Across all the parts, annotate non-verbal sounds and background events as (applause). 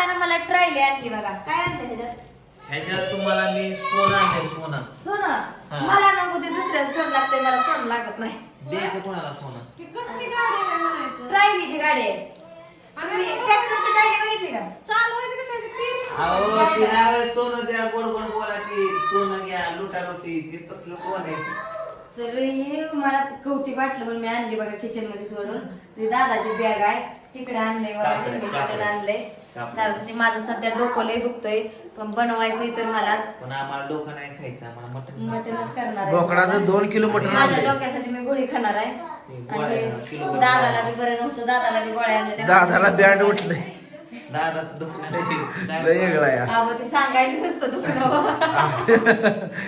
दादानं मला ट्रायली आणली बघा. काय आणलं त्याच्यात ह्याच्यात तुम्हाला मी सोनं आहे सोनं. सोनं? हा. मला नको ते दुसऱ्याला सोनं लागतंय मला सोनं लागत नाही. द्यायचं कोणाला सोनं? कसली गाडी आहे म्हणायचं? ट्रायलीची गाडी आहे. तुम्ही ट्रॅक्टरची गाडी बघितली का? चालवायचं कशाची ती अहो ती नाव सोनं द्या गोड गोड बोला की सोनं घ्या लुटा लुटी ते तसलं सोनं आहे. तर हे मला कौतिक वाटलं म्हणून मी आणली बघा किचनमध्ये सोडून ती दादाची बॅग आहे. तिकडे कापड. तिकडे आणलंय. कापड. दादासाठी माझं सध्या डोकं लय दुखतोय पण बनवायचंय तर मलाच पण आम्हाला डोकं नाही खायचं आम्हाला मटण मटनच करणार आहे. बोकडाचं दोन किलो मटण माझ्या. डोक्यासाठी मी गोळी खाणार आहे. आणि दादाला बी बरं नव्हतं दादाला बी गोळ्या आणल्या दादाला बँड उठलंय. दादाचं दुखणं वेगळा हा ते सांगायचं नसतं दुखणं.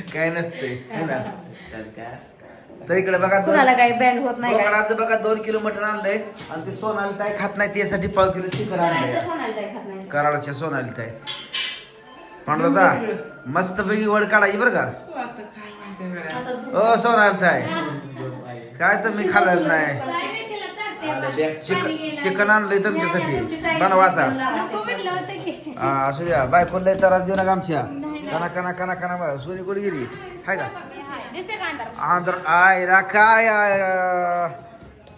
(laughs) काय नसते तर? तर इकडे बघा दोन- कुणाला काही बँड होत नाही काय बोकडाचं बघा दोन किलो मटण आणलंय आणि ते सोनाली ताई खात नाही त्यासाठी पाव किलो चिकन आणलंय करायचं सोनाली ताई खात नाही कराडच्या सोनाली ताई पण दादा मस्त पैकी वड काढायची बरं का आता काय माहिती आहे गड्या. आता झोप. ओ सोनाली ताई काय तुम्ही खाल्लं नाही. चिकन चिकन आणलंय तुमची तुमच्यासाठी. बनवा आता. हा, असू द्या. बायको लय त्रास देऊ नका आमच्या. कना कना कना कना बा. सोनी कुठे गेली? हाय का? दिसते का अंधार? आंध्र आयला काय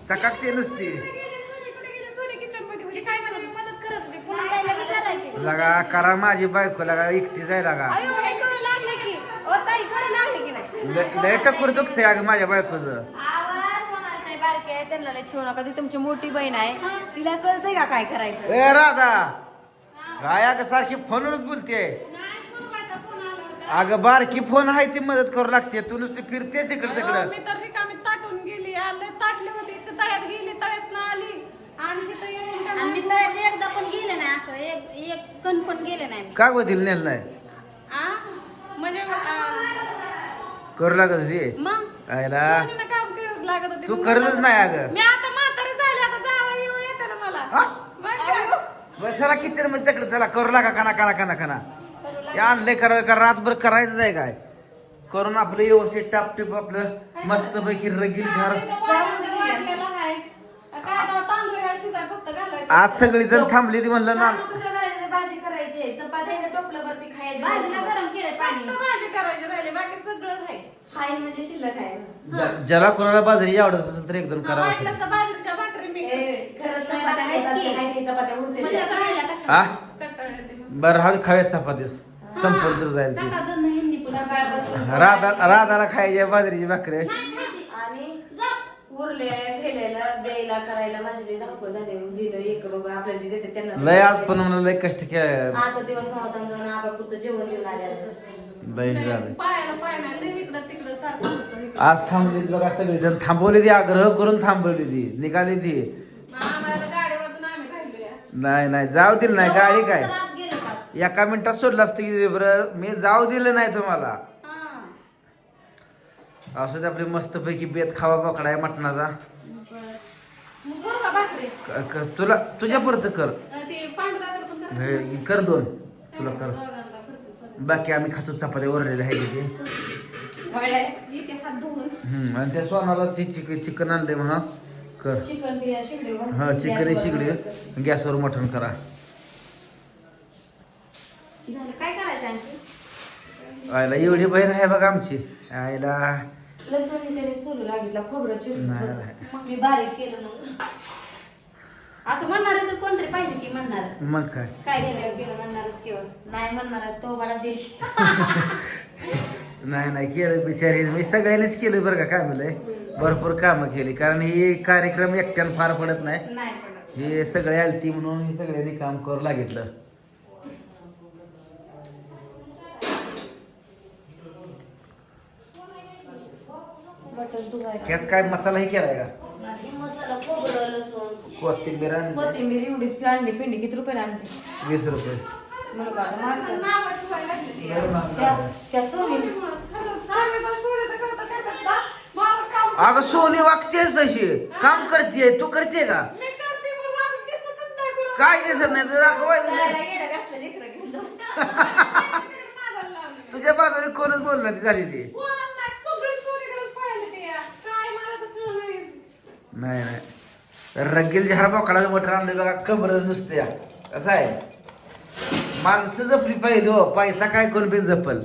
चकाकते नुसती. गेली? सोनी कुठे गेली? सोनी किचनमध्ये होती. काय म्हणत मदत करत होती. पुन्हा ताईला विचारायची. लगा करा माझी बायको लगा एकटी जाय लागा. अयो हे करू लागले की. ओ ताई करू लागले की नाही? लय- टक्कर दुखते अगं माझ्या बायकोचं. बारकी आहे त्यांना लय ठेवू नका ती तुमची मोठी बहीण आहे तिला कळतंय का काय करायचं? ए राधा काय अगं सारखी फोनवरच बोलते नाही कुरवायचा फोन आला होता? अगं बारकी फोन आहे ती मदत करू लागते तू नुसती फिरते तिकडे तिकडं. मी तर रिकामी ताटून गेली आले ताटले होते. इथं तळ्यात गेली तळ्यात आली. आणि इथं येऊन आणि मी तळ्यात एकदा पण गेले नाही असं एक एक कण पण गेले नाही मी. का गोतील नेल नाही? आ? म्हणजे आ, करू लागत होती? मग? आयला. सोनीनं लागत होती तू करतच नाही अगं. मी आता म्हातारी झाली आता जावं येऊ येते ना मला. हा? मग काय? बरं चला किचनमध्ये तिकडे चला. करू लागा कना कना कना कना ते आणले करा का रातभर करायचं आहे काय? करून आपलं व्यवस्थित टापटीप आपलं मस्त पैकी रगील घर. वाटलेलं आहे. काय आता तांदूळ ह्या शिजाय फक्त घालायचं. आज सगळी जण थांबली ती म्हणलं ना. तांदूळ कशाला करायचं ते भाजी करायची टोपलं वरती खायची. भाजीला गरम केलंय फक्त पाणी. भाजी करायची राहिली. बाकी सगळं आहे. हाय म्हणजे शिल्लक आहे. ज्या- ज्याला कोणाला बाजरी आवडत असेल तर एक दोन करा वाटलं तर बाजरीच्या भाकरी मी ए, खरंच चपात्या आहेत की? हाय नाही चपात्या उरते म्हणजे हा. बरं हा खाव्यात चपातीस. संपूर्ण तर जाईल ती. सकाळ दोन महिन्यांनी पुन्हा सकाळपासून राधा राधाला खायची बाजरीची भाकरी. आणि उरले ठेलेलं द्यायला करायला माझी लई धावपळ झाली दिलं एक बघ आपल्याला जे देते त्यांना लय आज पण मला लय कष्ट केलं आता दिवस नव्हता जाऊन आबा पुरतं जेवण देऊन आले लय झालं पायाला पाय नाही लय इकडं तिकडं सारखं होतं. आज थांबली बघा सगळी जण थांबवली ती आग्रह करून थांबवली ती. निघाली ती. नाही नाही जाऊ दिलं नाही. गाडी काय? एका मिनिटात सोडलं असतं की बरं. मी जाऊ दिलं नाही तुम्हाला. असू दे आपली मस्त पैकी बेत खावा आहे मटणाचा. तुला तुझ्या पुरतं कर. कर. दोन. तुला कर. बाकी आम्ही खातो चपात्या ओरलेल्या आहे तिथे हम्म, आणि त्या सोनाला ती चिक चिकन आणले म्हणा. कर. चिकन हा चिकन शिगडे. गॅसवर मटण करा. काय करायचं आणखी? आयला एवढी बहीण आहे बघा आमची. आयला लसूण त्याने सोलू लागितला खोबरं चिरून. नाही, ठेवलं. नाही. मग मी बारीक केलं मग. असं म्हणणार तर कोणतरी पाहिजे की म्हणणार. मग काय? गेलं म्हणणारच नाही म्हणणार तो देश. (laughs) नाही नाही केलं बिचारी मी सगळ्यांनीच केलं बरं का काय म्हणलंय भरपूर कामं केली. कारण ही कार्यक्रम एकट्यानं फार पडत नाही. नाही पडत. हे सगळे आलती म्हणून हे सगळ्यांनी काम करू लागितलं. मटण धुवायला त्यात काय मसालाही केलाय का? मसाला खोबरं लसूण. कोथिंबीर आणि कोथिंबीर एवढीच आणली पिंडी किती रुपये आणली वीस रुपये. त्या. त्या खरंच सांगायचं सोन्याचं कौतुक करतात ना. माझं काम अगं सोनी वागतेस तशी. काम करते तू करते का? मी करते पण माझं दिसतच नाही कुणाला. काय दिसत नाही? तुला दाखवायचं त्याला नाही. येडं घातलं लेकरं घेऊन जाऊन. नादाला लावलं मी. तुझ्या बाजूने कोणच बोलणार ती झाली ती. कोणच नाही, सगळी सोनीकडेच पळाली ती या. काय मला तर कळलं नाहीच. नाही नाही. रगेल झाडा बोकडाचं मटर आणलं बघा. कबरच नुसते कसं आहे? माणसं जपली पाहिजे हो. पैसा काय कोण बी जपल?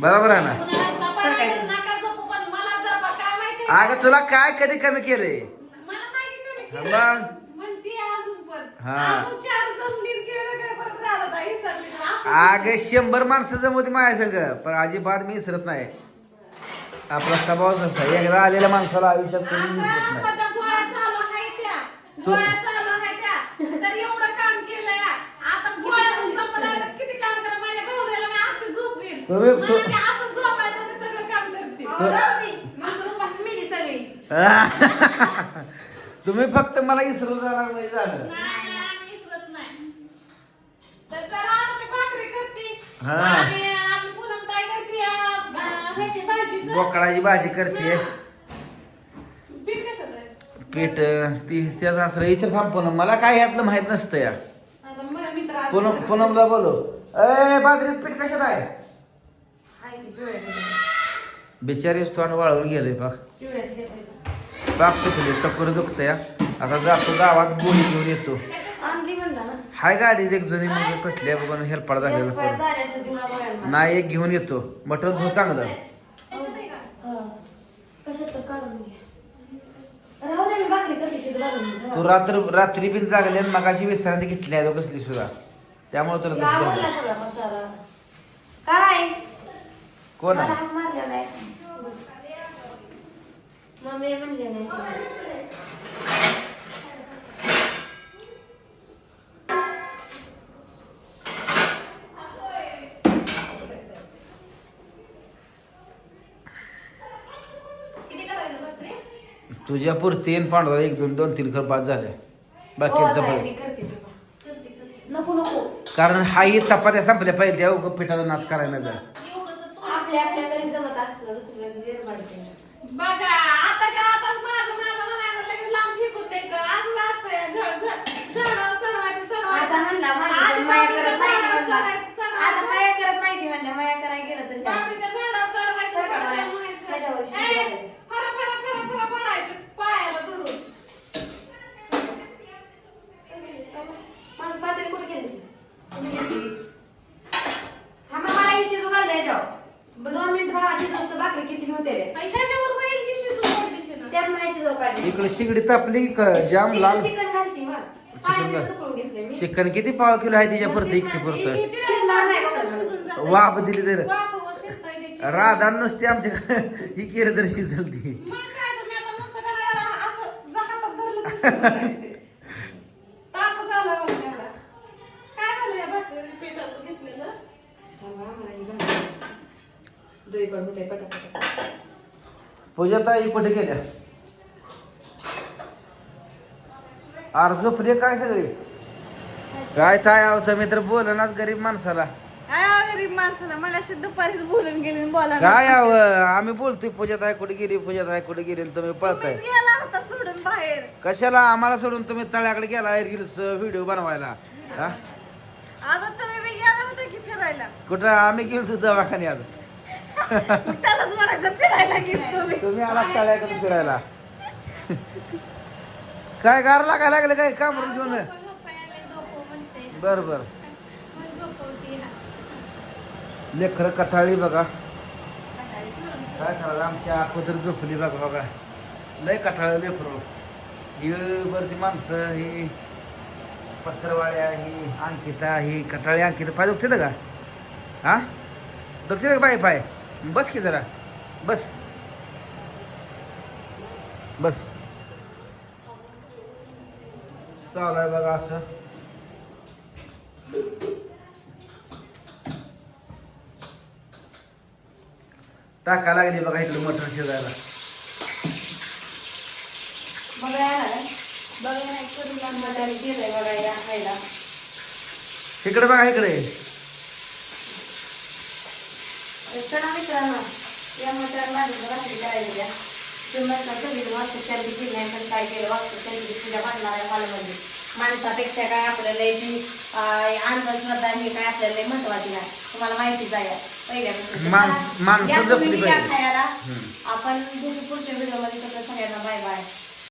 बरोबर आहे ना? कुणाला जपू, पण मला जपा. काय माहिती? अगं तुला काय कधी कमी केलंय मला नाही की कमी केलं. मग? म्हणती अजून पण. हा. अजून चार जमिनीत गेलं काय परत राहिलं नाही, विसरली तर असं अगं शंभर माणसं जमवती माझ्या संग पण अजिबात मी विसरत नाही आपला स्वभावच असा एकदा आलेल्या माणसाला आयुष्यात कोणी विसरत आता नाही सध्या गोळ्या चालू आहे त्या. तू- गोळ्या चालू आहे त्या. तर एवढं काम केलंय. आता गोळ्या संपल्यावर किती काम करा माझ्या भाऊजाला मी अशी झोपवीन. तुम्ही- मला तू- ते असं झोपायचं मी सगळं काम करते. (laughs) तुम्ही फक्त मला इसरू झाला म्हणजे झालं नाही, आम्ही विसरत नाही. तर चला आता मी भाकरी करते. हा. आणि आम्ही पुनमताई करते, अं, ह्याची भाजीचं. बोकडाची भाजी करते पीठ कशाचं आहे? पीठ अं, ती त्याचं असं विचार थांब पुनम मला काय यातलं माहीत नसतं या आता म- मित्र आज- पुनम पुनमला बोलो ए बाजरीत पीठ कशात आहे ती पिवळ्या. बिचारी तोंड वाळून गेले पिवळ्या पिवळ्या पाक सुकली टक्कर दुखतंय आता जातो गावात गोळी घेऊन येतो. आणली म्हणला ना. हाय गाडीत एक जणी मग कसल्या बघून हेलपाड झालेलं मला. नाही. एक घेऊन येतो. मटण धू चांगलं. ह्याच्यात आहे का? कशात तर काढून घे. राहू दे मी भाकरी करली शिजू घालून घे. तू रात्र रात्री बिन जागले आणि मगाशी विश्रांती घेतली आहे तो कसली सुद्धा. त्यामुळे तुला तसं झालं. काय? कोण मला आहे हाक मारला नाही मम्मी म्हणले नाही? तुझ्या पुरती पांडवा एक दोन दोन तीन खरपात झाले. हो, बाकीचं करते. नको नको. कारण हा ही चपात्या संपल्या पाहिजे त्या उगं पिठाचा नाश करायला जा आपल्या आपल्या घरी जमत असतं बघा आता का आता माझं माझं म्हणायचं लगेच लांब फेकून द्यायचं असंच असतंय घ- घ- झाडावर चढवायचं चढवायचं आता म्हणला माझी आधी पण माया बाजूला करत नाही ती झाडावर म्हणला आता माया करत नाही ती म्हणल्या माया करायला गेलं तर काय बाजरीच्या झाडावर चढवायचं, चढवा, परत माया. म्हणायचं, त्याच्यावर "ए, शिजायचं." फरा, फरा, फरा, फरा पडायचं, पायाला धरून. माझं पातेली कुठे गेली थांबा मला ही शिजू घाल द्यायच्यावर दोन मिनिट भाकरी किती होते रे आणि ह्याच्यावर बैल की शिजून. त्यात शिजव इकडे शिगडी तापली क- जाम लाल चिकन घालती मग चिकन पाणी घाल. चिकन किती पाव किलो आहे तिच्या पुरतं हे पुरतं. वाफ दिली तर. राधा नुसती आमच्या ही केलं तर शिजल ती. ताप झाला पूजा ताई कुठे गेल्या? अर्जो प्रिय काय सगळे? काय ताय आवतं मी तर बोलनाच गरीब माणसाला. काय हो गरीब माणसाला? मला अशी दुपारीच बोलून गेली आणि बोला काय आव आम्ही बोलतोय पूजा ताई कुठे गेली पूजा ताई कुठे गेली आणि तुम्ही पळताय. तुम्हीच गेला होता सोडून बाहेर. कशाला? आम्हाला सोडून तुम्ही तळ्याकडे गेला रील्स व्हिडिओ बनवायला. हा? आता तुम्ही बी गेला होता की फिरायला? कुठं? आम्ही गेलो दवाखान्यात. मग (laughs) त्यालाच म्हणायचं फिरायला गेलो तुम्ही. तुम्ही आला तळ्याकडे फिरायला. (laughs) काय गार लागायला लागले काय? काम घेऊन? बर बर. लेखर कटाळी बघा. काय करायला आमच्या अगोदर झोपली बघा बघा. लय कटाळ लेखरो ही वरती माणसं ही पत्रवाळ्या ही अंकिता ही कटाळी अंकिता. पाय दुखते का? हा? दुखते का पाय पाय? बस की जरा. बस. बस. चालू आहे बघा असं. टाका लागली बघा इकडे मटर शिजायला. इकडे बघा इकडे. चला मित्रांनो या मटार माझ्या करायला वास्तू नाही पण काय केलं वास्तू आहे हॉलमध्ये माणसापेक्षा काय आपल्याला अंधश्रद्धा ही काय आपल्याला महत्वाची नाही तुम्हाला माहितीच आहे पहिल्यापासून. आपण पुढच्या व्हिडिओमध्ये सगळं सगळ्यांना बाय बाय